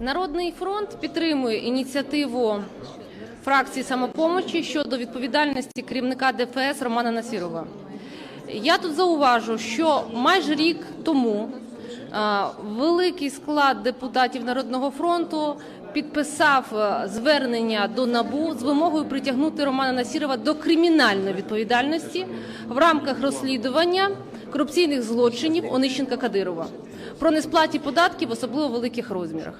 Народний фронт підтримує ініціативу фракції самопомочі щодо відповідальності керівника ДФС Романа Насірова. Я тут зауважу, що майже рік тому великий склад депутатів Народного фронту підписав е, звернення до НАБУ з вимогою притягнути Романа Насірова до кримінальної відповідальності в рамках розслідування корупційних злочинів Онищенка Кадирова про несплаті податків, особливо в великих розмірах.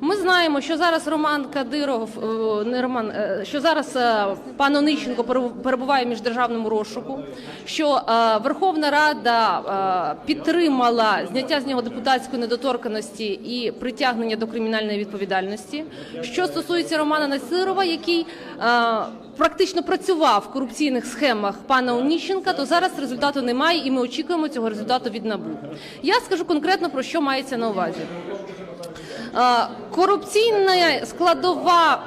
Ми знаємо, що зараз Роман Кадиров, е, не Роман, е, що зараз е, пан Онищенко перебуває в міждержавному розшуку, що Верховна Рада підтримала зняття з нього депутатської недоторканості і притягнення до кримінальної відповідальності. Що стосується Романа Насирова, який практично працював в корупційних схемах пана Оніщенка, то зараз результату немає, і ми очікуємо цього результату від НАБУ. Я скажу конкретно про що мається на увазі. Е, Корупційна складова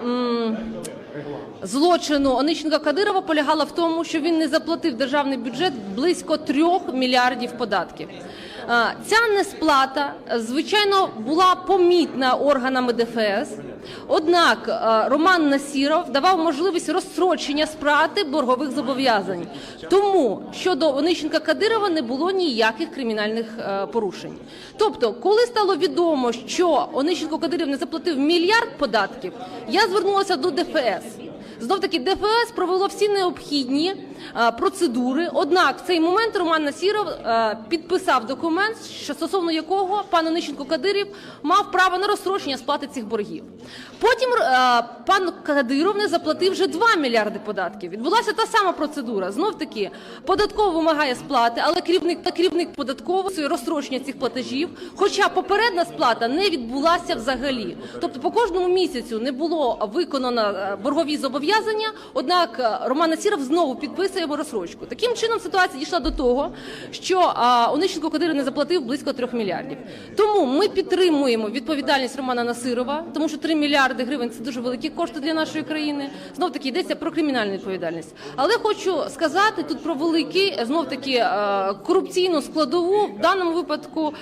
злочину Онищенка Кадирова полягала в тому, що він не заплатив державний бюджет близько трьох мільярдів податків. Ця несплата, звичайно, була помітна органами ДФС. Однак Роман Насіров давав можливість розстрочення сплати боргових зобов'язань. Тому щодо Онищенка Кадирова не було ніяких кримінальних е, порушень. Тобто, коли стало відомо, що Онищенко Кадиров не заплатив мільярд податків, я звернулася до ДФС. Знов таки ДФС провело всі необхідні процедури. Однак в цей момент Роман Насіров е, підписав документ, що стосовно якого пан Онищенко Кадирів мав право на розстрочення сплати цих боргів. Потім е, пан Кадиров не заплатив вже 2 мільярди податків. Відбулася та сама процедура. Знов таки податково вимагає сплати, але керівник та керівник податкової розстрочення цих платежів. Хоча попередня сплата не відбулася взагалі. Тобто по кожному місяцю не було виконано е, боргові зобов'язання. Однак е, Роман Насіров знову підписує йому. Таким чином ситуація дійшла до того, що Онищенко Кадиров не заплатив близько 3 мільярдів. Тому ми підтримуємо відповідальність Романа Насирова, тому що 3 мільярди гривень це дуже великі кошти для нашої країни. Знов таки йдеться про кримінальну відповідальність. Але хочу сказати тут про великий знов таки корупційну складову в даному випадку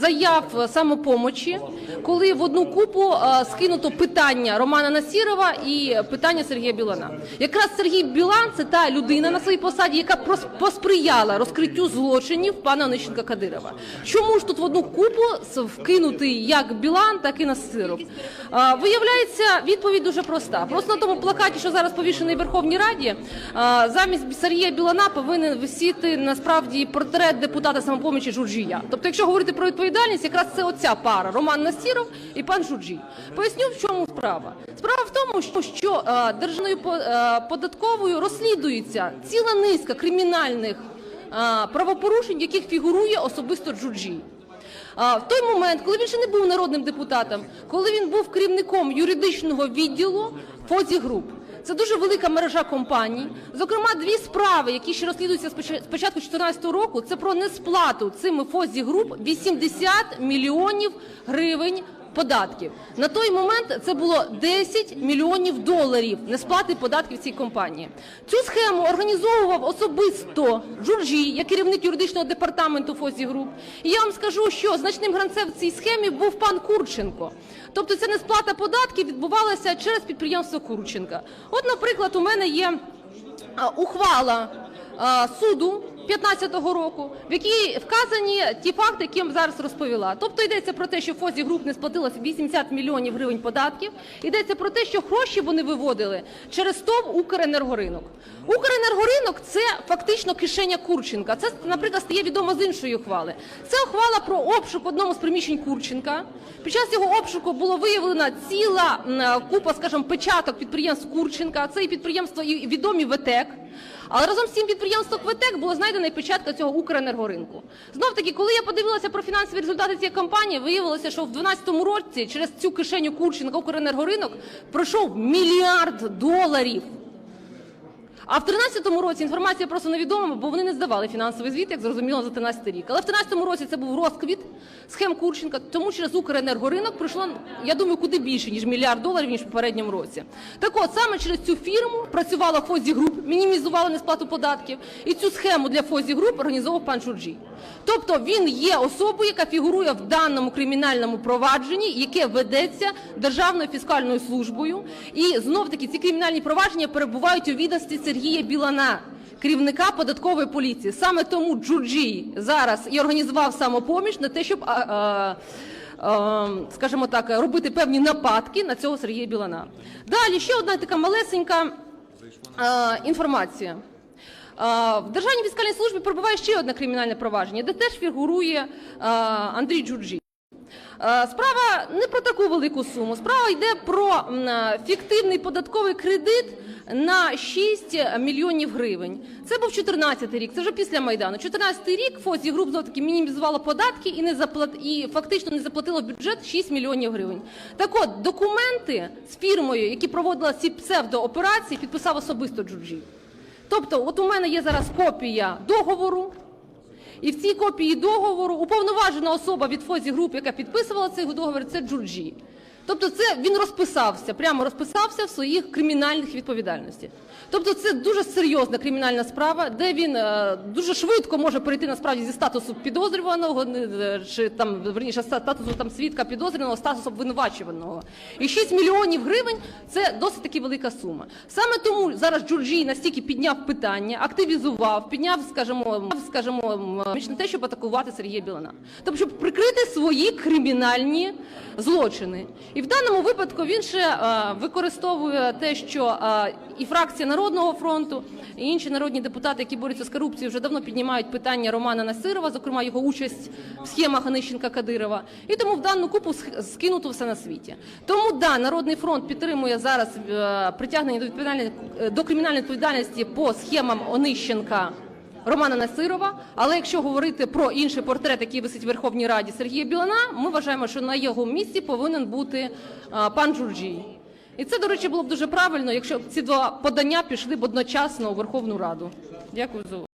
заяв самопомочі, коли в одну купу скинуто питання Романа Насірова і питання Сергія Білана. Якраз Сергій Білан це та людина на своїй посаді, яка посприяла розкриттю злочинів пана Онищенка Кадирова. Чому ж тут в одну купу вкинутий як Білан, так і Насиров? А, Виявляється, відповідь дуже проста. Просто на тому плакаті, що зараз повішений в Верховній Раді, замість Сергія Білана повинен висіти насправді портрет депутата самопомічі Журжія. Тобто, якщо говорити про відповідальність, якраз це оця пара Роман Насіров і пан Журжій. Поясню, в чому справа. Справа в тому, що, е, державною е, податковою розслідується ціла низка кримінальних е, правопорушень, яких фігурує особисто Джуджі. В той момент, коли він ще не був народним депутатом, коли він був керівником юридичного відділу Фозі Груп. Це дуже велика мережа компаній. Зокрема, дві справи, які ще розслідуються з початку 2014 року, це про несплату цими Фозі Груп 80 мільйонів гривень податків. На той момент це було 10 мільйонів доларів несплати податків цій компанії. Цю схему організовував особисто Джурджі, як керівник юридичного департаменту Фозі Груп. І я вам скажу, що значним гранцем в цій схемі був пан Курченко. Тобто ця несплата податків відбувалася через підприємство Курченка. От, наприклад, у мене є ухвала суду 15-го року, в якій вказані ті факти, які я зараз розповіла. Тобто йдеться про те, що Фозі Груп не сплатила 80 мільйонів гривень податків. Йдеться про те, що гроші вони виводили через ТОВ Укренергоринок. Укренергоринок це фактично кишеня Курченка. Це, наприклад, стає відомо з іншої ухвали. Це ухвала про обшук одному з приміщень Курченка. Під час цього обшуку було виявлена ціла купа, скажімо, печаток підприємств Курченка. Це і підприємство і відомі ВТЕК. Але разом з цим підприємством Квитек було знайдено і печатка цього Укренергоринку. Знов таки, коли я подивилася про фінансові результати цієї кампанії, виявилося, що в 2012 році через цю кишеню Курченка Укренергоринок пройшов мільярд доларів. А в 13-му році інформація просто невідома, бо вони не здавали фінансовий звіт, як зрозуміло, за 13 рік. Але в 13-му році це був розквіт схем Курченка, тому через Укренергоринок прийшло, я думаю, куди більше, ніж мільярд доларів, ніж в попередньому році. Так от, саме через цю фірму працювала Фозі Груп, мінімізувала несплату податків, і цю схему для Фозі Груп організовував пан Чурджій. Тобто він є особою, яка фігурує в даному кримінальному провадженні, яке ведеться Державною фіскальною службою. І знов таки ці кримінальні провадження перебувають у відомстві Сергія Білана. Керівника податкової поліції саме тому Джурджій зараз і організував самопоміч на те, щоб скажімо так, робити певні нападки на цього Сергія Білана. Далі ще одна така малесенька інформація. А, В Державній фіскальній службі перебуває ще одне кримінальне провадження, де теж фігурує Андрій Джурджій. Е, Справа не про таку велику суму. Справа йде про е, фіктивний податковий кредит на 6 мільйонів гривень. Це був 14 рік, це вже після Майдану. 14 рік Фозі Груп знов мінімізувала податки і не заплат... і фактично не заплатила в бюджет 6 мільйонів гривень. Так от, документи з фірмою, які проводила ці псевдооперації, підписав особисто Джурджій. Тобто, от у мене є зараз копія договору. І в цій копії договору уповноважена особа від Фозі Груп, яка підписувала цей договір, це Джурджі. Тобто, це він розписався, прямо розписався в своїх кримінальних відповідальностях. Тобто, це дуже серйозна кримінальна справа, де він е, дуже швидко може перейти насправді зі статусу підозрюваного, е, чи там верніше статусу там свідка підозрюваного, статусу обвинувачуваного. І 6 мільйонів гривень це досить таки велика сума. Саме тому зараз Джурджій настільки підняв питання, активізував, підняв, скажімо, скажімо, м, на те, щоб атакувати Сергія Білана. Тобто, щоб прикрити свої кримінальні злочини. І в даному випадку він ще е, використовує те, що е, і фракція Народного фронту, і інші народні депутати, які борються з корупцією, вже давно піднімають питання Романа Насирова, зокрема його участь в схемах Онищенка Кадирова. І тому в дану купу скинуто все на світі. Тому да, Народний фронт підтримує зараз е, притягнення до відповідальності до кримінальної відповідальності по схемам Онищенка. Романа Насирова. Але якщо говорити про інший портрет, який висить в Верховній Раді Сергія Білана, ми вважаємо, що на його місці повинен бути пан Джурджій. І це, до речі, було б дуже правильно, якщо ці два подання пішли б одночасно у Верховну Раду. Дякую за увагу.